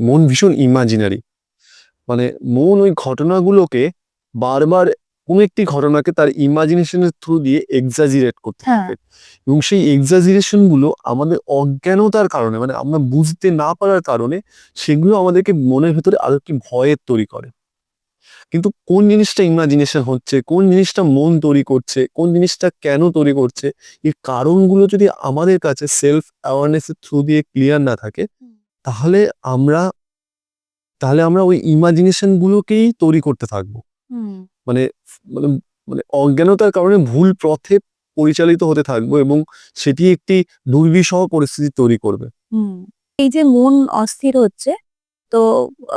মন ভীষণ ইমাজিনারি মানে মন ওই ঘটনাগুলোকে বারবার কোনো একটি ঘটনাকে তার ইমাজিনেশনের থ্রু দিয়ে এক্সাজিরেট করতে হ্যাঁ। থাকে এবং সেই এক্সাজিরেশনগুলো আমাদের অজ্ঞানতার কারণে মানে আমরা বুঝতে না পারার কারণে সেগুলো আমাদেরকে মনের ভেতরে আরও কি ভয়ের তৈরি করে কিন্তু কোন জিনিসটা ইমাজিনেশন হচ্ছে কোন জিনিসটা মন তৈরি করছে কোন জিনিসটা কেন তৈরি করছে এই কারণগুলো যদি আমাদের কাছে সেলফ অ্যাওয়ারনেসের থ্রু দিয়ে ক্লিয়ার না থাকে। তাহলে আমরা তাহলে আমরা ওই ইমাজিনেশন গুলোকেই তৈরি করতে থাকব। মানে মানে মানে অজ্ঞানতার কারণে ভুল পথে পরিচালিত হতে থাকব এবং সেটি একটি দুর্বিষহ পরিস্থিতি তৈরি করবে। হুম। এই যে মন অস্থির হচ্ছে তো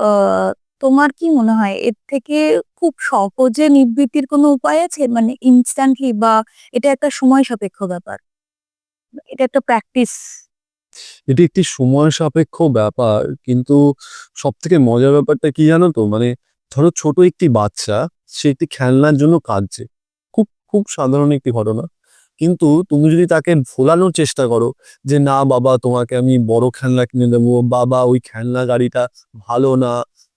আহ, তোমার কি মনে হয় এর থেকে খুব সহজে নিবৃত্তির কোনো উপায় আছে? মানে ইনস্ট্যান্টলি বা এটা একটা সময় সাপেক্ষ ব্যাপার। এটা একটা প্র্যাকটিস এটি একটি সময় সাপেক্ষ ব্যাপার, কিন্তু সব থেকে মজার ব্যাপারটা কি জানো তো? মানে ধরো ছোট একটি বাচ্চা, সে একটি খেলনার জন্য কাঁদছে। খুব খুব সাধারণ একটি ঘটনা। কিন্তু তুমি যদি তাকে ভোলানোর চেষ্টা করো যে, না বাবা, তোমাকে আমি বড় খেলনা কিনে দেবো, বাবা, ওই খেলনা গাড়িটা ভালো না,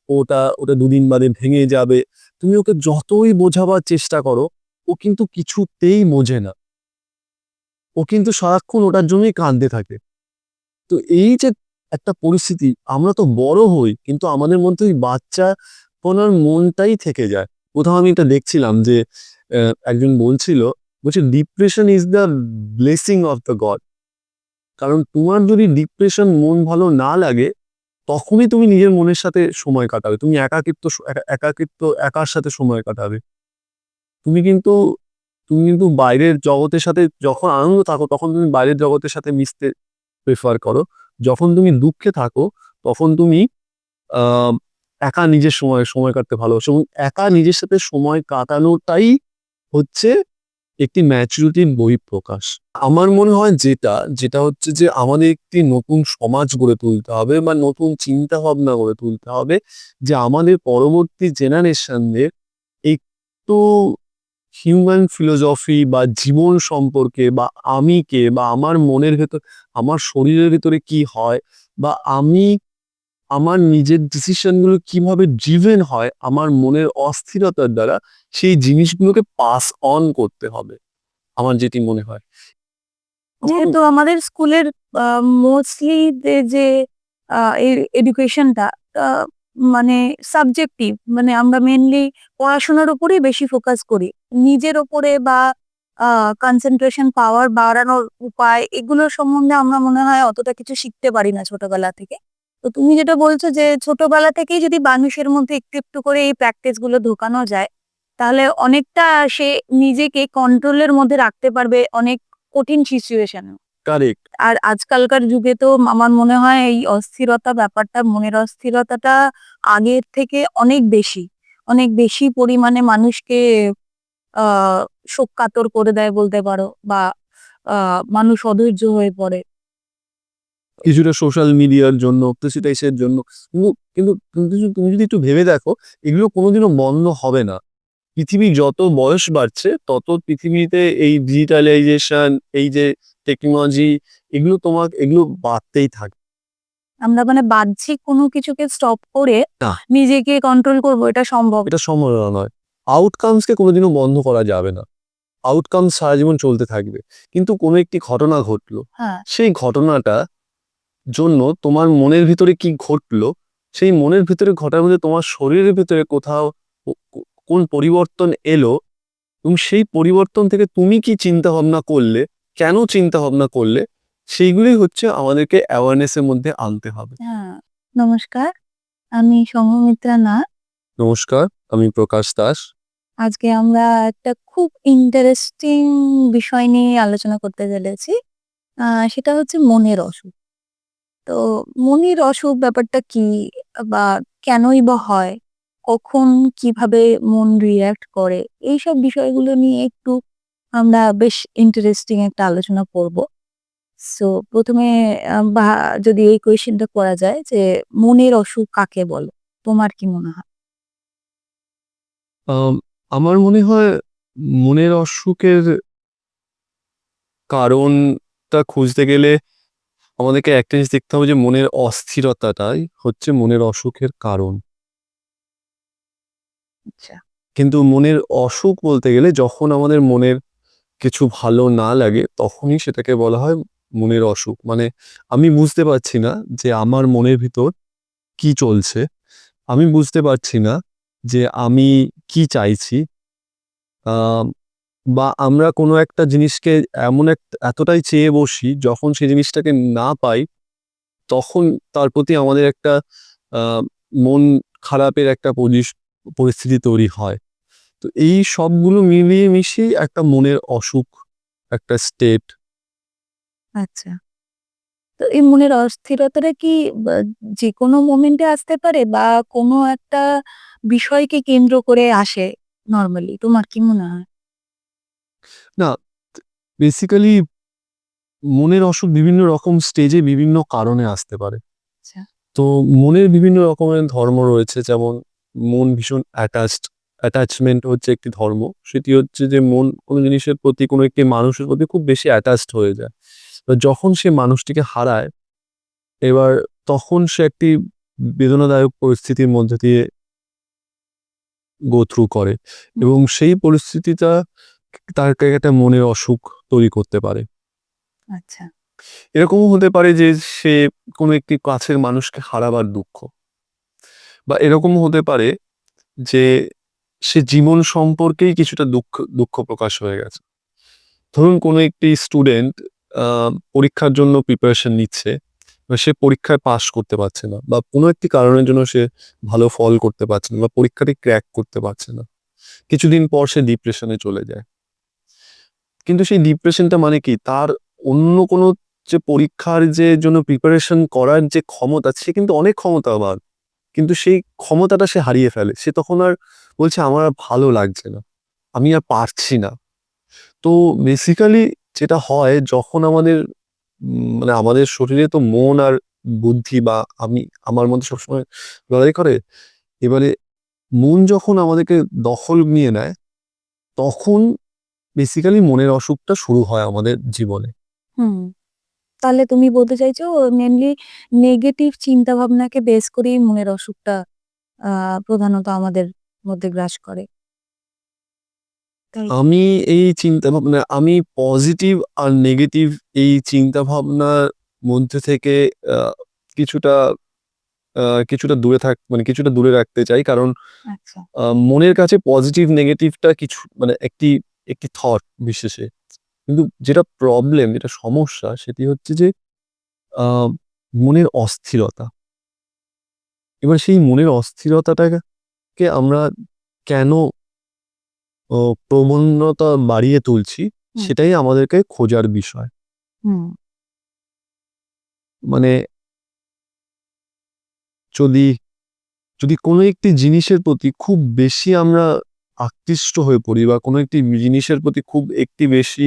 ওটা ওটা দুদিন বাদে ভেঙে যাবে। তুমি ওকে যতই বোঝাবার চেষ্টা করো, ও কিন্তু কিছুতেই বোঝে না। ও কিন্তু সারাক্ষণ ওটার জন্যই কাঁদতে থাকে। তো এই যে একটা পরিস্থিতি, আমরা তো বড় হই, কিন্তু আমাদের মধ্যে ওই বাচ্চা কোনার মনটাই থেকে যায়। কোথাও আমি এটা দেখছিলাম যে একজন বলছিল, বলছে depression is the blessing of the God কারণ তোমার যদি ডিপ্রেশন মন ভালো না লাগে, তখনই তুমি নিজের মনের সাথে সময় কাটাবে। তুমি একাকিত্ব একাকিত্ব, একার সাথে সময় কাটাবে। তুমি কিন্তু তুমি কিন্তু বাইরের জগতের সাথে যখন আনন্দ থাকো, তখন তুমি বাইরের জগতের সাথে মিশতে প্রেফার করো। যখন তুমি দুঃখে থাকো, তখন তুমি একা নিজের সময় সময় কাটতে ভালোবাসো এবং একা নিজের সাথে সময় কাটানোটাই হচ্ছে একটি ম্যাচুরিটির বহিঃপ্রকাশ। আমার মনে হয় যেটা যেটা হচ্ছে যে আমাদের একটি নতুন সমাজ গড়ে তুলতে হবে বা নতুন চিন্তা ভাবনা গড়ে তুলতে হবে যে আমাদের পরবর্তী জেনারেশনদের একটু হিউম্যান ফিলোসফি বা জীবন সম্পর্কে বা আমি কে বা আমার মনের ভেতর, আমার শরীরের ভেতরে কি হয় বা আমি আমার নিজের ডিসিশনগুলো কীভাবে ড্রিভেন হয় আমার মনের অস্থিরতার দ্বারা সেই জিনিসগুলোকে পাস অন করতে হবে, আমার যেটি মনে হয়। যেহেতু আমাদের স্কুলের মোস্টলি যে এডুকেশনটা মানে সাবজেক্টিভ মানে আমরা মেনলি পড়াশোনার উপরেই বেশি ফোকাস করি। নিজের ওপরে বা কনসেন্ট্রেশন পাওয়ার বাড়ানোর উপায় এগুলোর সম্বন্ধে আমরা মনে হয় অতটা কিছু শিখতে পারি না ছোটবেলা থেকে। তো তুমি যেটা বলছো যে ছোটবেলা থেকেই যদি মানুষের মধ্যে একটু একটু করে এই প্র্যাকটিসগুলো ঢোকানো যায় তাহলে অনেকটা সে নিজেকে কন্ট্রোলের মধ্যে রাখতে পারবে অনেক কঠিন সিচুয়েশনে কারেক্ট আর আজকালকার যুগে তো আমার মনে হয় এই অস্থিরতা ব্যাপারটা মনের অস্থিরতাটা আগের থেকে অনেক বেশি। অনেক বেশি পরিমাণে মানুষকে শোক কাতর করে দেয় বলতে পারো বা মানুষ অধৈর্য হয়ে পড়ে। কিছুটা সোশ্যাল মিডিয়ার জন্য প্রেসিটাইসের জন্য। কিন্তু কিন্তু তুমি যদি একটু ভেবে দেখো এগুলো কোনোদিনও বন্ধ হবে না। পৃথিবী যত বয়স বাড়ছে তত পৃথিবীতে এই ডিজিটালাইজেশন এই যে টেকনোলজি এগুলো তোমার এগুলো বাড়তেই থাকে। আমরা মানে বাহ্যিক কোনো কিছুকে স্টপ করে নিজেকে কন্ট্রোল করব এটা সম্ভব। এটা সম্ভব নয়। আউটকামসকে কোনোদিনও বন্ধ করা যাবে না। আউটকাম সারা জীবন চলতে থাকবে। কিন্তু কোনো একটি ঘটনা ঘটলো। হ্যাঁ। সেই ঘটনাটা জন্য তোমার মনের ভিতরে কি ঘটলো? সেই মনের ভিতরে ঘটার মধ্যে তোমার শরীরের ভিতরে কোথাও কোন পরিবর্তন এলো? এবং সেই পরিবর্তন থেকে তুমি কি চিন্তা ভাবনা করলে? কেন চিন্তা ভাবনা করলে? সেইগুলি হচ্ছে আমাদেরকে অ্যাওয়ারনেসের মধ্যে আনতে হবে। হ্যাঁ নমস্কার। আমি সৌমিত্রা না নমস্কার। আমি প্রকাশ দাস। আজকে আমরা একটা খুব ইন্টারেস্টিং বিষয় নিয়ে আলোচনা করতে চলেছি। সেটা হচ্ছে মনের অসুখ। তো মনের অসুখ ব্যাপারটা কি বা কেনই বা হয়? কখন কীভাবে মন রিয়াক্ট করে? এইসব বিষয়গুলো নিয়ে একটু আমরা বেশ ইন্টারেস্টিং একটা আলোচনা করব। সো প্রথমে বা, যদি এই কোয়েশ্চেনটা করা যায় যে মনের অসুখ কাকে বলো? তোমার কি মনে হয়? আমার মনে হয় মনের অসুখের কারণটা খুঁজতে গেলে আমাদেরকে একটা জিনিস দেখতে হবে যে মনের অস্থিরতাটাই হচ্ছে মনের অসুখের কারণ। আচ্ছা। কিন্তু মনের অসুখ বলতে গেলে যখন আমাদের মনের কিছু ভালো না লাগে তখনই সেটাকে বলা হয় মনের অসুখ। মানে আমি বুঝতে পারছি না যে আমার মনের ভিতর কি চলছে। আমি বুঝতে পারছি না যে আমি কি চাইছি বা আমরা কোনো একটা জিনিসকে এমন এক, এতটাই চেয়ে বসি যখন সেই জিনিসটাকে না পাই, তখন তার প্রতি আমাদের একটা মন খারাপের একটা পরিস্থিতি তৈরি হয়। তো এই সবগুলো মিলিয়ে মিশিয়ে একটা মনের অসুখ, একটা স্টেট আচ্ছা। তো এই মনের অস্থিরতাটা কি যে কোনো মোমেন্টে আসতে পারে বা কোনো একটা বিষয়কে কেন্দ্র করে আসে নর্মালি তোমার কি মনে হয়? না বেসিক্যালি মনের অসুখ বিভিন্ন রকম স্টেজে বিভিন্ন কারণে আসতে পারে। আচ্ছা। তো মনের বিভিন্ন রকমের ধর্ম রয়েছে যেমন মন ভীষণ অ্যাটাচড অ্যাটাচমেন্ট হচ্ছে একটি ধর্ম সেটি হচ্ছে যে মন কোনো জিনিসের প্রতি কোনো একটি মানুষের প্রতি খুব বেশি অ্যাটাচড হয়ে যায়। তো যখন সে মানুষটিকে হারায় এবার তখন সে একটি বেদনাদায়ক পরিস্থিতির মধ্যে দিয়ে গো থ্রু করে এবং সেই পরিস্থিতিটা তাকে একটা মনের অসুখ তৈরি করতে পারে। আচ্ছা। এরকমও হতে পারে যে সে কোনো একটি কাছের মানুষকে হারাবার দুঃখ। বা এরকমও হতে পারে যে সে জীবন সম্পর্কেই কিছুটা দুঃখ দুঃখ প্রকাশ হয়ে গেছে। ধরুন কোনো একটি স্টুডেন্ট পরীক্ষার জন্য প্রিপারেশন নিচ্ছে। সে পরীক্ষায় পাশ করতে পারছে না বা কোনো একটি কারণের জন্য সে ভালো ফল করতে পারছে না বা পরীক্ষাটি ক্র্যাক করতে পারছে না। কিছুদিন পর সে ডিপ্রেশনে চলে যায়। কিন্তু সেই ডিপ্রেশনটা মানে কি? তার অন্য কোনো যে পরীক্ষার যে জন্য প্রিপারেশন করার যে ক্ষমতা, সে কিন্তু অনেক ক্ষমতা ক্ষমতাবান। কিন্তু সেই ক্ষমতাটা সে হারিয়ে ফেলে। সে তখন আর বলছে, আমার আর ভালো লাগছে না। আমি আর পারছি না। তো বেসিক্যালি যেটা হয়, যখন আমাদের মানে আমাদের শরীরে তো মন আর বুদ্ধি বা আমি, আমার মধ্যে সবসময় লড়াই করে, এবারে মন যখন আমাদেরকে দখল নিয়ে নেয়, তখন বেসিক্যালি মনের অসুখটা শুরু হয় আমাদের জীবনে। হুম, তাহলে তুমি বলতে চাইছো মেনলি নেগেটিভ চিন্তা ভাবনাকে বেস করেই মনের অসুখটা প্রধানত আমাদের মধ্যে গ্রাস করে। তাই আমি এই চিন্তা ভাবনা আমি পজিটিভ আর নেগেটিভ এই চিন্তা ভাবনার মধ্যে থেকে কিছুটা কিছুটা দূরে থাক মানে কিছুটা দূরে রাখতে চাই। কারণ আচ্ছা। মনের কাছে পজিটিভ নেগেটিভটা কিছু মানে একটি একটি থট বিশেষে। কিন্তু যেটা প্রবলেম যেটা সমস্যা সেটি হচ্ছে যে আহ, মনের অস্থিরতা। এবার সেই মনের অস্থিরতাটাকে আমরা কেন প্রবণতা বাড়িয়ে তুলছি সেটাই আমাদেরকে খোঁজার বিষয়। মানে যদি যদি কোনো একটি জিনিসের প্রতি খুব বেশি আমরা আকৃষ্ট হয়ে পড়ি বা কোনো একটি জিনিসের প্রতি খুব একটি বেশি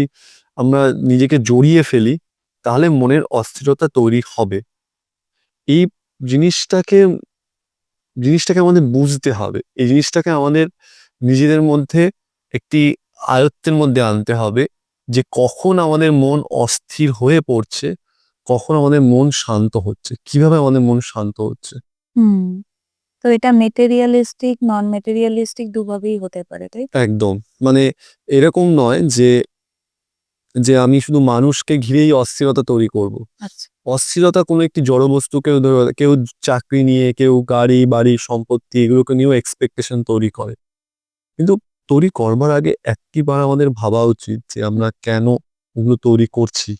আমরা নিজেকে জড়িয়ে ফেলি তাহলে মনের অস্থিরতা তৈরি হবে। এই জিনিসটাকে জিনিসটাকে আমাদের বুঝতে হবে। এই জিনিসটাকে আমাদের নিজেদের মধ্যে একটি আয়ত্তের মধ্যে আনতে হবে যে কখন আমাদের মন অস্থির হয়ে পড়ছে কখন আমাদের মন শান্ত হচ্ছে কীভাবে আমাদের মন শান্ত হচ্ছে। হুম তো এটা মেটেরিয়ালিস্টিক নন মেটেরিয়ালিস্টিক দুভাবেই হতে পারে তাই? একদম মানে এরকম নয় যে যে আমি শুধু মানুষকে ঘিরেই অস্থিরতা তৈরি করব। আচ্ছা। অস্থিরতা কোনো একটি জড়বস্তু কেউ ধরো- কেউ চাকরি নিয়ে কেউ গাড়ি বাড়ি সম্পত্তি এগুলোকে নিয়েও এক্সপেকটেশন তৈরি করে। কিন্তু তৈরি করবার আগে একটিবার আমাদের ভাবা উচিত যে আমরা কেন ওগুলো তৈরি করছি।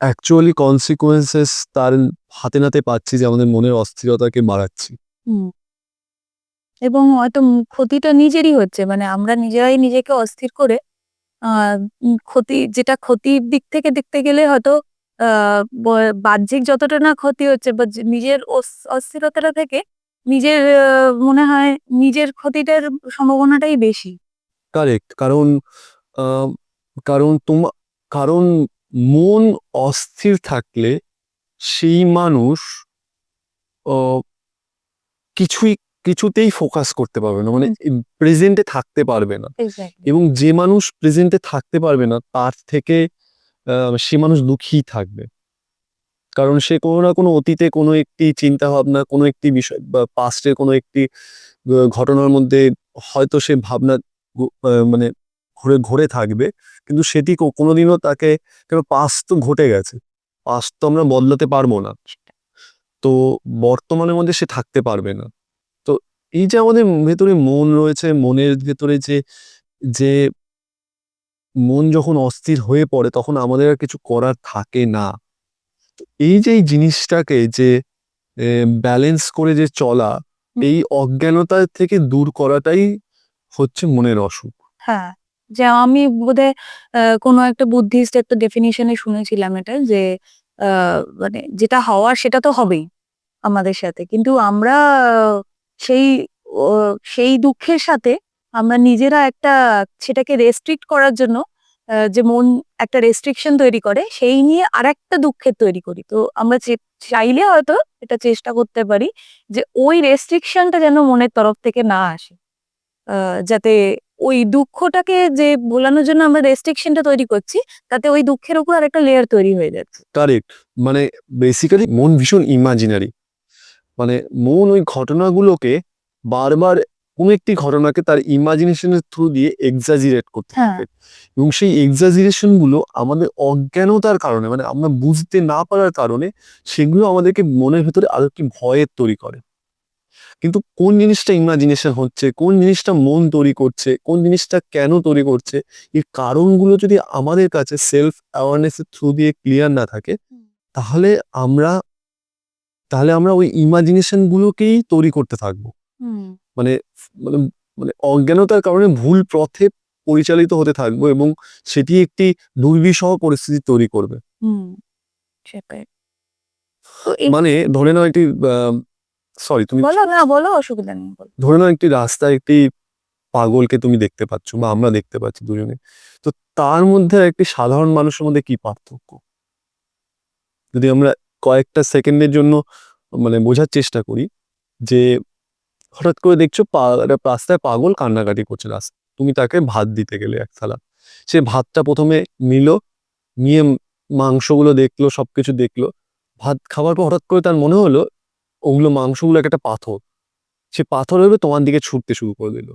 অ্যাকচুয়ালি কনসিকুয়েন্সেস তার হাতে নাতে পাচ্ছি যে আমাদের মনের অস্থিরতাকে হুম। এবং হয়তো ক্ষতিটা নিজেরই হচ্ছে মানে আমরা নিজেরাই নিজেকে অস্থির করে ক্ষতি, যেটা ক্ষতির দিক থেকে দেখতে গেলে হয়তো বাহ্যিক যতটা না ক্ষতি হচ্ছে, বা নিজের অস- অস্থিরতাটা থেকে নিজের মনে হয় নিজের ক্ষতিটার সম্ভাবনাটাই বেশি। কারেক্ট কারণ কারণ তোমা কারণ মন অস্থির থাকলে সেই মানুষ আহ, কিছুই কিছুতেই ফোকাস করতে পারবে না। মানে প্রেজেন্টে থাকতে পারবে না। এবং যে মানুষ প্রেজেন্টে থাকতে পারবে না তার থেকে আহ, সে মানুষ দুঃখী থাকবে। কারণ সে কোনো না কোনো অতীতে কোনো একটি চিন্তা ভাবনা কোনো একটি বিষয় বা পাস্টের কোনো একটি ঘটনার মধ্যে হয়তো সে ভাবনা মানে ঘুরে ঘুরে থাকবে। কিন্তু সেটি কোনোদিনও তাকে পাস তো ঘটে গেছে। পাস তো আমরা বদলাতে পারব না। তো বর্তমানের মধ্যে সে থাকতে পারবে না। তো এই যে আমাদের ভেতরে মন রয়েছে, মনের ভেতরে যে যে মন যখন অস্থির হয়ে পড়ে, তখন আমাদের আর কিছু করার থাকে না। এই যে এই জিনিসটাকে যে ব্যালেন্স করে যে চলা এই অজ্ঞানতা থেকে দূর করাটাই হচ্ছে মনের অসুখ। হ্যাঁ যে আমি বোধহয় কোনো একটা বুদ্ধিস্ট একটা ডেফিনিশনে শুনেছিলাম এটা যে আহ, মানে যেটা হওয়ার সেটা তো হবেই আমাদের সাথে। কিন্তু আমরা সেই সেই দুঃখের সাথে আমরা নিজেরা একটা সেটাকে রেস্ট্রিক্ট করার জন্য যে মন একটা রেস্ট্রিকশন তৈরি করে, সেই নিয়ে আর একটা দুঃখের তৈরি করি। তো আমরা চাইলে হয়তো এটা চেষ্টা করতে পারি যে ওই রেস্ট্রিকশনটা যেন মনের তরফ থেকে না আসে। যাতে ওই দুঃখটাকে যে ভোলানোর জন্য আমরা রেস্ট্রিকশনটা তৈরি করছি, তাতে ওই দুঃখের উপর আর একটা লেয়ার তৈরি হয়ে যাচ্ছে। কারেক্ট মানে বেসিক্যালি মন ভীষণ ইমাজিনারি মানে মন ওই ঘটনাগুলোকে বারবার কোনো একটি ঘটনাকে তার ইমাজিনেশনের থ্রু দিয়ে এক্সাজিরেট করতে হ্যাঁ। থাকে। এবং সেই এক্সাজিরেশনগুলো আমাদের অজ্ঞানতার কারণে মানে আমরা বুঝতে না পারার কারণে সেগুলো আমাদেরকে মনের ভেতরে আরও কি ভয়ের তৈরি করে। কিন্তু কোন জিনিসটা ইমাজিনেশন হচ্ছে কোন জিনিসটা মন তৈরি করছে কোন জিনিসটা কেন তৈরি করছে এই কারণগুলো যদি আমাদের কাছে সেলফ অ্যাওয়ারনেসের থ্রু দিয়ে ক্লিয়ার না থাকে তাহলে আমরা তাহলে আমরা ওই ইমাজিনেশন গুলোকেই তৈরি করতে থাকব। মানে মানে মানে অজ্ঞানতার কারণে ভুল পথে পরিচালিত হতে থাকব এবং সেটি একটি দুর্বিষহ পরিস্থিতি তৈরি করবে। মানে ধরে নাও একটি সরি তুমি বলো না বলো অসুবিধা নেই ধরে নাও একটি রাস্তায় একটি পাগলকে তুমি দেখতে পাচ্ছ বা আমরা দেখতে পাচ্ছি দুজনে। তো তার মধ্যে একটি সাধারণ মানুষের মধ্যে কি পার্থক্য? যদি আমরা কয়েকটা সেকেন্ডের জন্য মানে বোঝার চেষ্টা করি যে হঠাৎ করে দেখছ রাস্তায় পাগল কান্নাকাটি করছে রাস্তা। তুমি তাকে ভাত দিতে গেলে এক থালা। সে ভাতটা প্রথমে নিল, নিয়ে মাংসগুলো দেখল, সবকিছু দেখল। ভাত খাওয়ার পর হঠাৎ করে তার মনে হলো, ওগুলো মাংসগুলো একটা পাথর। সে পাথর ভেবে তোমার দিকে ছুটতে শুরু করে দিল।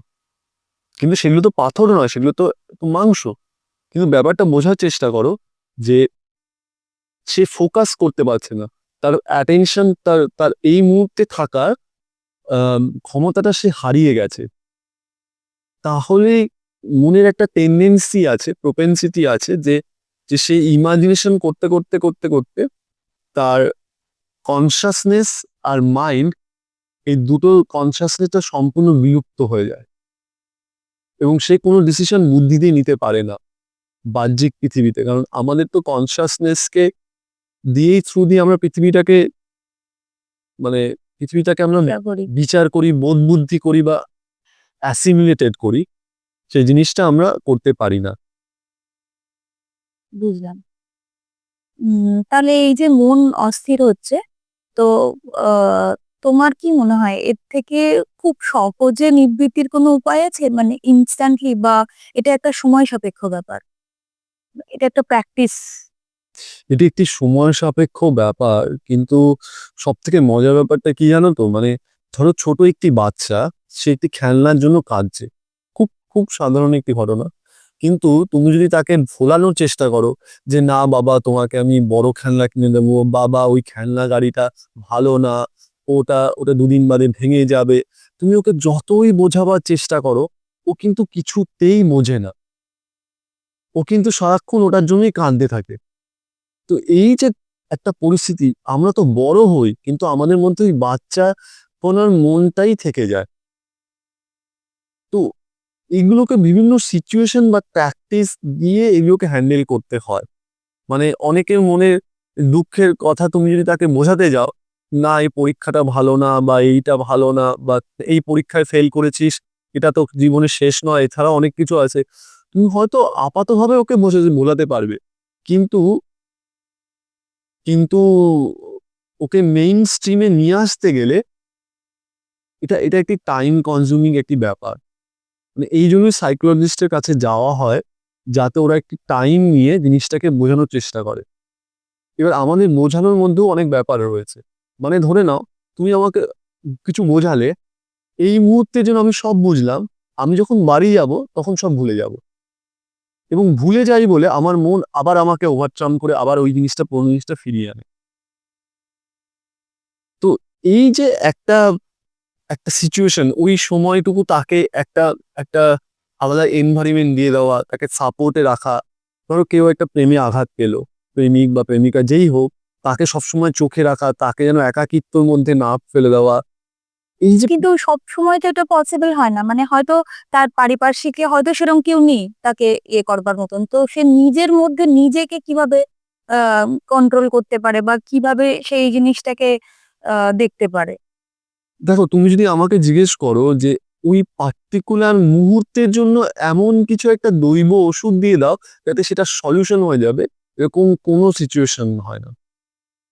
কিন্তু সেগুলো তো পাথর নয়, সেগুলো তো মাংস। কিন্তু ব্যাপারটা বোঝার চেষ্টা করো যে সে ফোকাস করতে পারছে না। তার অ্যাটেনশন তার তার এই মুহূর্তে থাকার ক্ষমতাটা সে হারিয়ে গেছে। তাহলে মনের একটা টেন্ডেন্সি আছে প্রোপেন্সিটি আছে যে যে সে ইমাজিনেশন করতে করতে করতে করতে তার কনসাসনেস আর মাইন্ড এই দুটো কনসাসনেসটা সম্পূর্ণ বিলুপ্ত হয়ে যায়। এবং সে কোনো ডিসিশন বুদ্ধি দিয়ে নিতে পারে না বাহ্যিক পৃথিবীতে। কারণ আমাদের তো কনসাসনেসকে দিয়েই থ্রু দিয়ে আমরা পৃথিবীটাকে মানে পৃথিবীটাকে আমরা বিচার করি। বোধ বুদ্ধি করি বা অ্যাসিমিলেটেড করি সেই জিনিসটা আমরা করতে পারি না। বুঝলাম। তাহলে এই যে মন অস্থির হচ্ছে তো আহ, তোমার কি মনে হয় এর থেকে খুব সহজে নিবৃত্তির কোনো উপায় আছে? মানে ইনস্ট্যান্টলি বা এটা একটা সময় সাপেক্ষ ব্যাপার। এটা একটা প্র্যাকটিস এটি একটি সময় সাপেক্ষ ব্যাপার, কিন্তু সব থেকে মজার ব্যাপারটা কি জানো তো? মানে ধরো ছোট একটি বাচ্চা, সে একটি খেলনার জন্য কাঁদছে। খুব খুব সাধারণ একটি ঘটনা। কিন্তু তুমি যদি তাকে ভোলানোর চেষ্টা করো যে, না বাবা, তোমাকে আমি বড় খেলনা কিনে দেবো, বাবা, ওই খেলনা গাড়িটা ভালো না, ওটা ওটা দুদিন বাদে ভেঙে যাবে। তুমি ওকে যতই বোঝাবার চেষ্টা করো, ও কিন্তু কিছুতেই বোঝে না। ও কিন্তু সারাক্ষণ ওটার জন্যই কাঁদতে থাকে। তো এই যে একটা পরিস্থিতি, আমরা তো বড় হই, কিন্তু আমাদের মধ্যে ওই বাচ্চা পনার মনটাই থেকে যায়। তো এগুলোকে বিভিন্ন সিচুয়েশন বা প্র্যাকটিস দিয়ে এগুলোকে হ্যান্ডেল করতে হয়। মানে অনেকের মনে দুঃখের কথা তুমি যদি তাকে বোঝাতে যাও, না, এই পরীক্ষাটা ভালো না বা এইটা ভালো না বা এই পরীক্ষায় ফেল করেছিস, এটা তো জীবনের শেষ নয় এছাড়া অনেক কিছু আছে। তুমি হয়তো আপাতভাবে ওকে বোঝা বোঝাতে পারবে। কিন্তু কিন্তু ওকে মেইন স্ট্রিমে নিয়ে আসতে গেলে এটা এটা একটি টাইম কনজিউমিং একটি ব্যাপার। মানে এই জন্যই সাইকোলজিস্টের কাছে যাওয়া হয়, যাতে ওরা একটি টাইম নিয়ে জিনিসটাকে বোঝানোর চেষ্টা করে। এবার আমাদের বোঝানোর মধ্যেও অনেক ব্যাপার রয়েছে। মানে ধরে নাও, তুমি আমাকে কিছু বোঝালে, এই মুহূর্তে যেন আমি সব বুঝলাম, আমি যখন বাড়ি যাব, তখন সব ভুলে যাব। এবং ভুলে যাই বলে আমার মন আবার আমাকে ওভারট্রাম করে আবার ওই জিনিসটা, পুরোনো জিনিসটা ফিরিয়ে আনে। তো এই যে একটা একটা সিচুয়েশন ওই সময়টুকু তাকে একটা একটা আলাদা এনভায়রনমেন্ট দিয়ে দেওয়া, তাকে সাপোর্টে রাখা, ধরো কেউ একটা প্রেমে আঘাত পেল, প্রেমিক বা প্রেমিকা যেই হোক, তাকে সবসময় চোখে রাখা, তাকে যেন একাকিত্বর মধ্যে না ফেলে দেওয়া কিন্তু সব সময় তো এটা পসিবল হয় না। মানে হয়তো তার পারিপার্শ্বিকে হয়তো সেরকম কেউ নেই তাকে ইয়ে করবার মতন। তো সে নিজের মধ্যে নিজেকে কীভাবে কন্ট্রোল করতে পারে বা কীভাবে সেই জিনিসটাকে দেখতে পারে? দেখো তুমি যদি আমাকে জিজ্ঞেস করো যে ওই পার্টিকুলার মুহূর্তের জন্য এমন কিছু একটা দৈব ওষুধ দিয়ে দাও যাতে সেটা সলিউশন হয়ে যাবে এরকম কোনো সিচুয়েশন হয় না।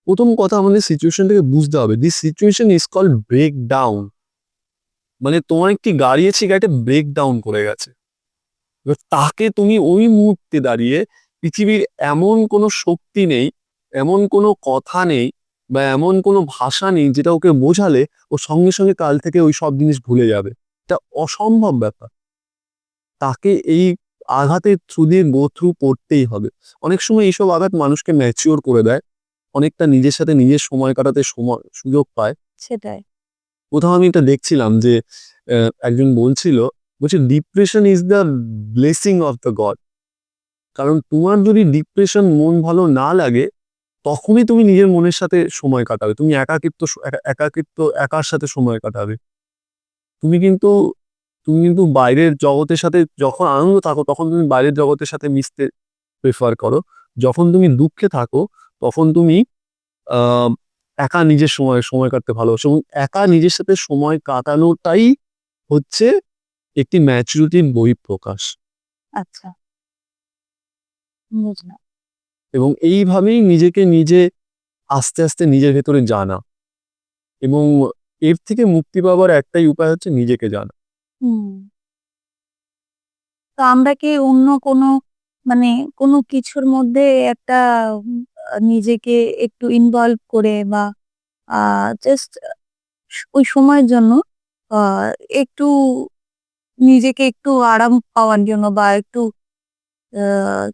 প্রথম কথা আমাদের সিচুয়েশনটাকে বুঝতে হবে this situation is call break down মানে তোমার একটি গাড়ি আছে, গাড়িটা ব্রেক ডাউন করে গেছে। এবার তাকে তুমি ওই মুহূর্তে দাঁড়িয়ে পৃথিবীর এমন কোনো শক্তি নেই, এমন কোনো কথা নেই, বা এমন কোনো ভাষা নেই যেটা ওকে বোঝালে ও সঙ্গে সঙ্গে কাল থেকে ওই সব জিনিস ভুলে যাবে। এটা অসম্ভব ব্যাপার। তাকে এই আঘাতের থ্রু দিয়ে গো থ্রু করতেই হবে। অনেক সময় এইসব আঘাত মানুষকে ম্যাচিওর করে দেয়। অনেকটা নিজের সাথে নিজের সময় কাটাতে সময় সুযোগ পায়। সেটাই। কোথাও আমি এটা দেখছিলাম যে একজন বলছিল বলছে depression is the blessing of the God কারণ তোমার যদি ডিপ্রেশন মন ভালো না লাগে তখনই তুমি নিজের মনের সাথে সময় কাটাবে। তুমি একাকিত্ব একাকিত্ব একার সাথে সময় কাটাবে। তুমি কিন্তু তুমি কিন্তু বাইরের জগতের সাথে যখন আনন্দ থাকো তখন তুমি বাইরের জগতের সাথে মিশতে প্রেফার করো। যখন তুমি দুঃখে থাকো তখন তুমি আহ একা নিজের সময় সময় কাটতে ভালোবাসো এবং একা নিজের সাথে সময় কাটানোটাই হচ্ছে একটি ম্যাচুরিটির বহিঃপ্রকাশ আচ্ছা। এবং এইভাবেই নিজেকে নিজে আস্তে আস্তে নিজের ভেতরে জানা এবং এর থেকে মুক্তি পাওয়ার একটাই উপায় হচ্ছে নিজেকে জানা। তো আমরা কি অন্য কোনো মানে কোনো কিছুর মধ্যে একটা নিজেকে একটু ইনভলভ করে বা জাস্ট ওই সময়ের জন্য একটু নিজেকে একটু আরাম পাওয়ার জন্য বা একটু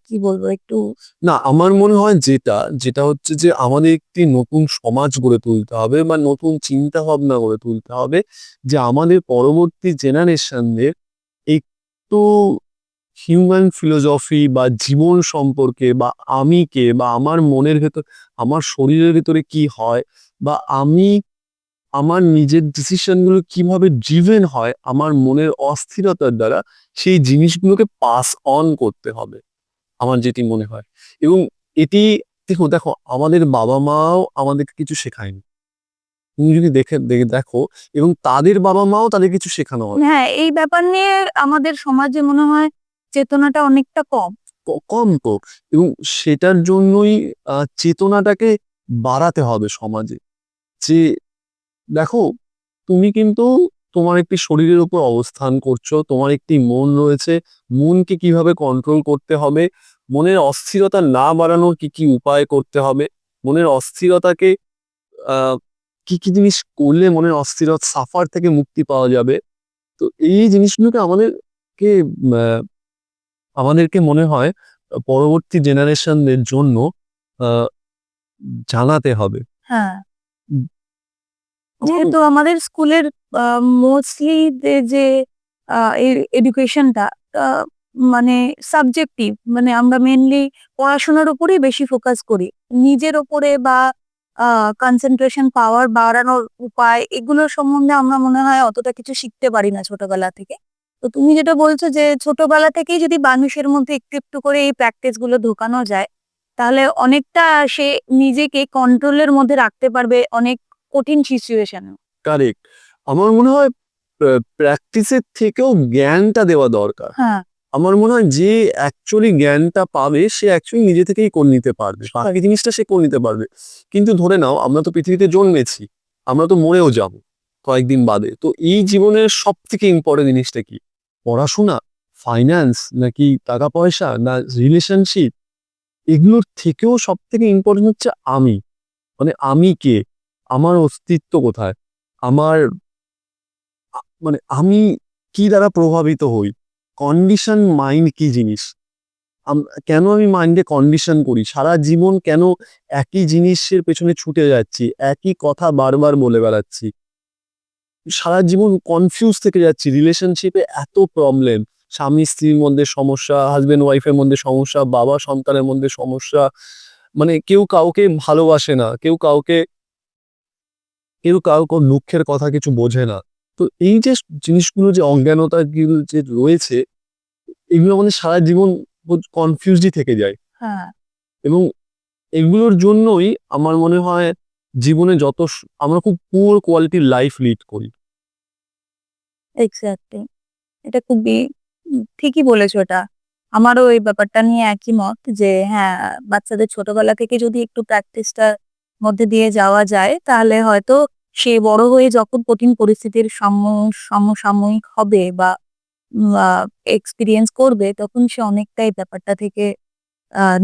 কি বলব, একটু না, আমার মনে হয় যেটা যেটা হচ্ছে যে আমাদের একটি নতুন সমাজ গড়ে তুলতে হবে বা নতুন চিন্তা ভাবনা গড়ে তুলতে হবে যে আমাদের পরবর্তী জেনারেশনদের একটু হিউম্যান ফিলোসফি বা জীবন সম্পর্কে বা আমি কে বা আমার মনের ভেতর, আমার শরীরের ভেতরে কি হয় বা আমি আমার নিজের ডিসিশনগুলো কীভাবে ড্রিভেন হয় আমার মনের অস্থিরতার দ্বারা সেই জিনিসগুলোকে পাস অন করতে হবে, আমার যেটি মনে হয়। এবং এটি, দেখো দেখো, আমাদের বাবা মাও আমাদেরকে কিছু শেখায়নি। তুমি যদি দেখে দেখে দেখো, এবং তাদের বাবা মাও তাদের কিছু শেখানো হয়। হ্যাঁ এই ব্যাপার নিয়ে আমাদের সমাজে মনে হয় চেতনাটা অনেকটা কম। কম তো। এবং সেটার জন্যই চেতনাটাকে বাড়াতে হবে সমাজে। যে, দেখো, তুমি কিন্তু তোমার একটি শরীরের উপর অবস্থান করছ, তোমার একটি মন রয়েছে, মনকে কীভাবে কন্ট্রোল করতে হবে, মনের অস্থিরতা না বাড়ানোর কি কি উপায় করতে হবে, মনের অস্থিরতাকে কি কি জিনিস করলে মনের অস্থিরতা সাফার থেকে মুক্তি পাওয়া যাবে। তো এই জিনিসগুলোকে আমাদেরকে আমাদেরকে মনে হয় পরবর্তী জেনারেশনদের জন্য জানাতে হবে। হ্যাঁ। যেহেতু আমাদের স্কুলের মোস্টলি যে এডুকেশনটা মানে সাবজেক্টিভ মানে আমরা মেনলি পড়াশোনার উপরেই বেশি ফোকাস করি। নিজের ওপরে বা কনসেন্ট্রেশন পাওয়ার বাড়ানোর উপায় এগুলোর সম্বন্ধে আমরা মনে হয় অতটা কিছু শিখতে পারি না ছোটবেলা থেকে। তো তুমি যেটা বলছো যে ছোটবেলা থেকেই যদি মানুষের মধ্যে একটু একটু করে এই প্র্যাকটিসগুলো ঢোকানো যায় তাহলে অনেকটা সে নিজেকে কন্ট্রোলের মধ্যে রাখতে পারবে অনেক কঠিন সিচুয়েশনে কারেক্ট আমার মনে হয় প্র্যাকটিসের থেকেও জ্ঞানটা দেওয়া দরকার। হ্যাঁ। আমার মনে হয় যে অ্যাকচুয়ালি জ্ঞানটা পাবে সে অ্যাকচুয়ালি নিজে থেকেই করে নিতে পারবে বাকি জিনিসটা সে করে নিতে পারবে। কিন্তু ধরে নাও আমরা তো পৃথিবীতে জন্মেছি আমরা তো মরেও যাব কয়েকদিন বাদে। তো এই জীবনের সব থেকে ইম্পর্টেন্ট জিনিসটা কি? পড়াশোনা ফাইন্যান্স নাকি টাকা পয়সা না রিলেশনশিপ এগুলোর থেকেও সব থেকে ইম্পর্টেন্ট হচ্ছে আমি। মানে আমি কে? আমার অস্তিত্ব কোথায়? আমার মানে আমি কি দ্বারা প্রভাবিত হই? কন্ডিশন মাইন্ড কি জিনিস? কেন আমি মাইন্ডে কন্ডিশন করি? সারা জীবন কেন একই জিনিসের পেছনে ছুটে যাচ্ছি? একই কথা বারবার বলে বেড়াচ্ছি? সারা জীবন কনফিউজ থেকে যাচ্ছি। রিলেশনশিপে এত প্রবলেম স্বামী স্ত্রীর মধ্যে সমস্যা হাজবেন্ড ওয়াইফের মধ্যে সমস্যা বাবা সন্তানের মধ্যে সমস্যা। মানে কেউ কাউকে ভালোবাসে না কেউ কাউকে কেউ কাউকে দুঃখের কথা কিছু বোঝে না। তো এই যে জিনিসগুলো যে অজ্ঞানতা যে রয়েছে এগুলো আমাদের সারা জীবন কনফিউজই থেকে যায়। হ্যাঁ। এবং এগুলোর জন্যই আমার মনে হয় জীবনে যত আমরা খুব পুয়ার কোয়ালিটির লাইফ লিড করি। এক্স্যাক্টলি এটা খুবই ঠিকই বলেছ এটা। আমারও এই ব্যাপারটা নিয়ে একই মত যে হ্যাঁ বাচ্চাদের ছোটবেলা থেকে যদি একটু প্র্যাকটিসটার মধ্যে দিয়ে যাওয়া যায়, তাহলে হয়তো সে বড় হয়ে যখন কঠিন পরিস্থিতির সমসাময়িক হবে বা এক্সপিরিয়েন্স করবে, তখন সে অনেকটাই ব্যাপারটা থেকে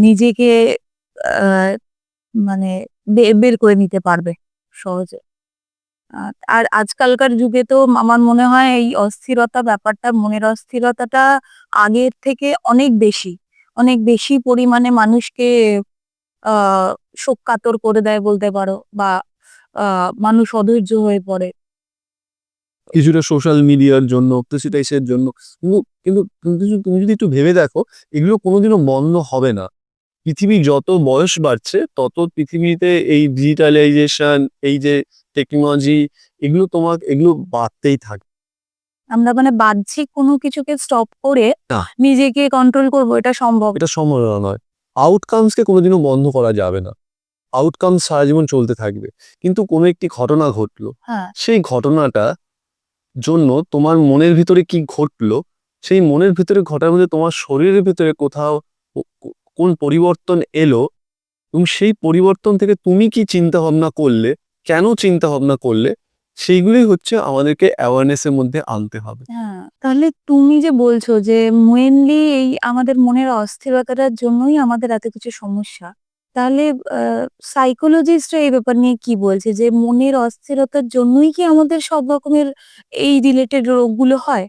নিজেকে মানে বের করে নিতে পারবে সহজে। আর আজকালকার যুগে তো আমার মনে হয় এই অস্থিরতা ব্যাপারটা, মনের অস্থিরতাটা আগের থেকে অনেক বেশি। অনেক বেশি পরিমাণে মানুষকে শোক কাতর করে দেয় বলতে পারো বা মানুষ অধৈর্য হয়ে পড়ে। কিছুটা সোশ্যাল মিডিয়ার জন্য প্রেসিডাইসের জন্য। কিন্তু তুমি যদি একটু ভেবে দেখো, এগুলো কোনোদিনও বন্ধ হবে না। পৃথিবী যত বয়স বাড়ছে তত পৃথিবীতে এই ডিজিটালাইজেশন এই যে টেকনোলজি এগুলো তোমার এগুলো বাড়তেই থাকবে আমরা মানে বাহ্যিক কোনো কিছুকে স্টপ করে না। নিজেকে কন্ট্রোল করব এটা সম্ভব। এটা সম্ভব নয়। আউটকামসকে কোনোদিনও বন্ধ করা যাবে না। আউটকাম সারা জীবন চলতে থাকবে। কিন্তু কোনো একটি ঘটনা ঘটলো। হ্যাঁ। সেই ঘটনাটা জন্য তোমার মনের ভিতরে কি ঘটলো সেই মনের ভিতরে ঘটার মধ্যে তোমার শরীরের ভিতরে কোথাও কো- কো- কোন পরিবর্তন এলো এবং সেই পরিবর্তন থেকে তুমি কি চিন্তা ভাবনা করলে, কেন চিন্তা ভাবনা করলে, সেইগুলোই হচ্ছে আমাদেরকে অ্যাওয়ারনেসের মধ্যে আনতে হবে। হ্যাঁ তাহলে তুমি যে বলছো যে মেনলি এই আমাদের মনের অস্থিরতার জন্যই আমাদের এত কিছু সমস্যা, তাহলে সাইকোলজিস্টরা এই ব্যাপার নিয়ে কি বলছে যে মনের অস্থিরতার জন্যই কি আমাদের সব রকমের এই রিলেটেড রোগগুলো হয়?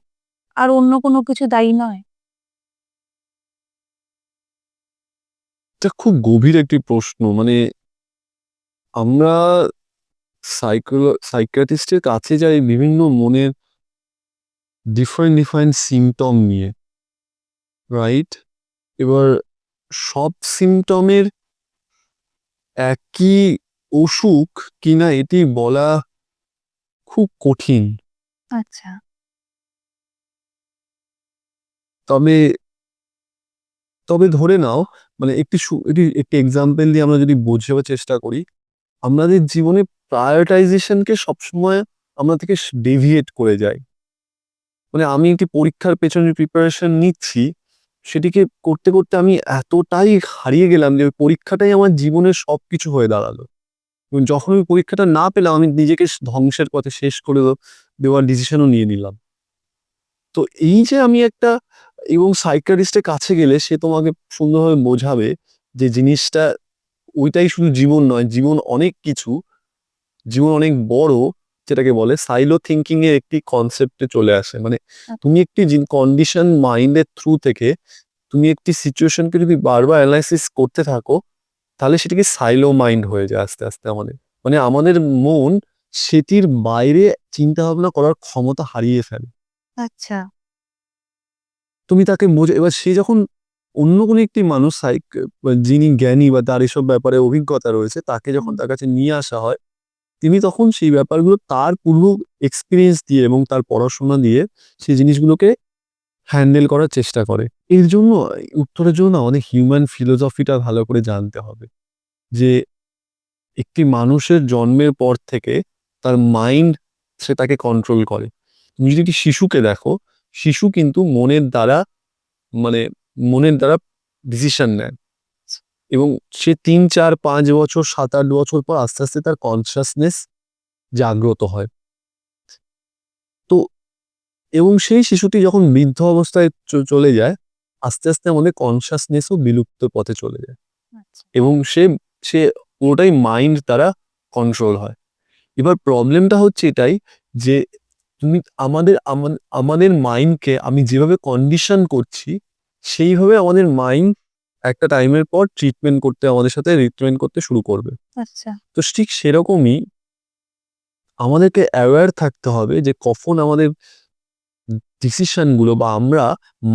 আর অন্য কোনো কিছু দায়ী নয়? এটা খুব গভীর একটি প্রশ্ন। মানে আমরা সাইকোলো সাইকিয়াট্রিস্টের কাছে যাই বিভিন্ন মনের ডিফারেন্ট ডিফারেন্ট সিমটম নিয়ে রাইট এবার সব সিমটমের একই অসুখ কিনা এটি বলা খুব কঠিন। আচ্ছা। তবে তবে ধরে নাও মানে একটি সু- একটি এক্সাম্পল দিয়ে আমরা যদি বোঝাবার চেষ্টা করি, আমাদের জীবনে প্রায়োরিটাইজেশনকে সবসময় আমরা থেকে ডেভিয়েট করে যাই। মানে আমি একটি পরীক্ষার পেছনে প্রিপারেশন নিচ্ছি, সেটিকে করতে করতে আমি এতটাই হারিয়ে গেলাম যে ওই পরীক্ষাটাই আমার জীবনের সবকিছু হয়ে দাঁড়াল। এবং যখন আমি পরীক্ষাটা না পেলাম, আমি নিজেকে ধ্বংসের পথে শেষ করে দেওয়ার ডিসিশনও নিয়ে নিলাম। তো এই যে আমি একটা এবং সাইকারিস্টের কাছে গেলে সে তোমাকে সুন্দরভাবে বোঝাবে যে জিনিসটা ওইটাই শুধু জীবন নয় জীবন অনেক কিছু জীবন অনেক বড় যেটাকে বলে সাইলো থিঙ্কিং এর একটি কনসেপ্টে চলে আসে। মানে তুমি একটি কন্ডিশন মাইন্ডের থ্রু থেকে তুমি একটি সিচুয়েশনকে যদি বারবার অ্যানালাইসিস করতে থাকো তাহলে সেটাকে সাইলো মাইন্ড হয়ে যায় আস্তে আস্তে আমাদের। মানে আমাদের মন সেটির বাইরে চিন্তা ভাবনা করার ক্ষমতা হারিয়ে ফেলে। আচ্ছা। তুমি তাকে বোঝে। এবার সে যখন অন্য কোনো একটি মানুষ সাইক যিনি জ্ঞানী বা তার এসব ব্যাপারে অভিজ্ঞতা রয়েছে তাকে যখন তার কাছে নিয়ে আসা হয় তিনি তখন সেই ব্যাপারগুলো তার পূর্ব এক্সপিরিয়েন্স দিয়ে এবং তার পড়াশোনা দিয়ে সেই জিনিসগুলোকে হ্যান্ডেল করার চেষ্টা করে। এর জন্য উত্তরের জন্য আমাদের হিউম্যান ফিলোসফিটা ভালো করে জানতে হবে। যে একটি মানুষের জন্মের পর থেকে তার মাইন্ড সে তাকে কন্ট্রোল করে। তুমি যদি একটি শিশুকে দেখো শিশু কিন্তু মনের দ্বারা মানে মনের দ্বারা ডিসিশন নেয়। এবং সে তিন চার পাঁচ বছর সাত আট বছর পর আস্তে আস্তে তার কনসিয়াসনেস জাগ্রত হয়। তো এবং সেই শিশুটি যখন বৃদ্ধ অবস্থায় চলে যায় আস্তে আস্তে আমাদের কনসিয়াসনেসও বিলুপ্ত পথে চলে যায়। আচ্ছা। এবং সে সে পুরোটাই মাইন্ড দ্বারা কন্ট্রোল হয়। এবার প্রবলেমটা হচ্ছে এটাই যে তুমি আমাদের আমাদের মাইন্ডকে আমি যেভাবে কন্ডিশন করছি সেইভাবে আমাদের মাইন্ড একটা টাইমের পর ট্রিটমেন্ট করতে আমাদের সাথে রিট্রিটমেন্ট করতে শুরু করবে। আচ্ছা। তো ঠিক সেরকমই আমাদেরকে অ্যাওয়্যার থাকতে হবে যে কখন আমাদের ডিসিশনগুলো বা আমরা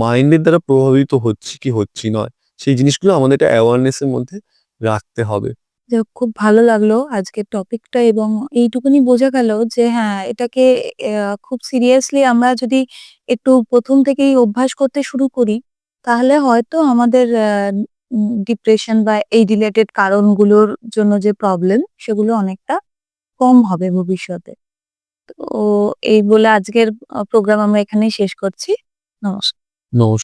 মাইন্ডের দ্বারা প্রভাবিত হচ্ছি কি হচ্ছি নয় সেই জিনিসগুলো আমাদেরকে অ্যাওয়ারনেসের মধ্যে রাখতে হবে। যাই হোক, খুব ভালো লাগল আজকের টপিকটা এবং এইটুকুনি বোঝা গেল যে হ্যাঁ এটাকে খুব সিরিয়াসলি আমরা যদি একটু প্রথম থেকেই অভ্যাস করতে শুরু করি তাহলে হয়তো আমাদের ডিপ্রেশন বা এই রিলেটেড কারণগুলোর জন্য যে প্রবলেম সেগুলো অনেকটা কম হবে ভবিষ্যতে। তো এই বলে আজকের প্রোগ্রাম আমরা এখানেই শেষ করছি। নমস্কার। নমস্কার।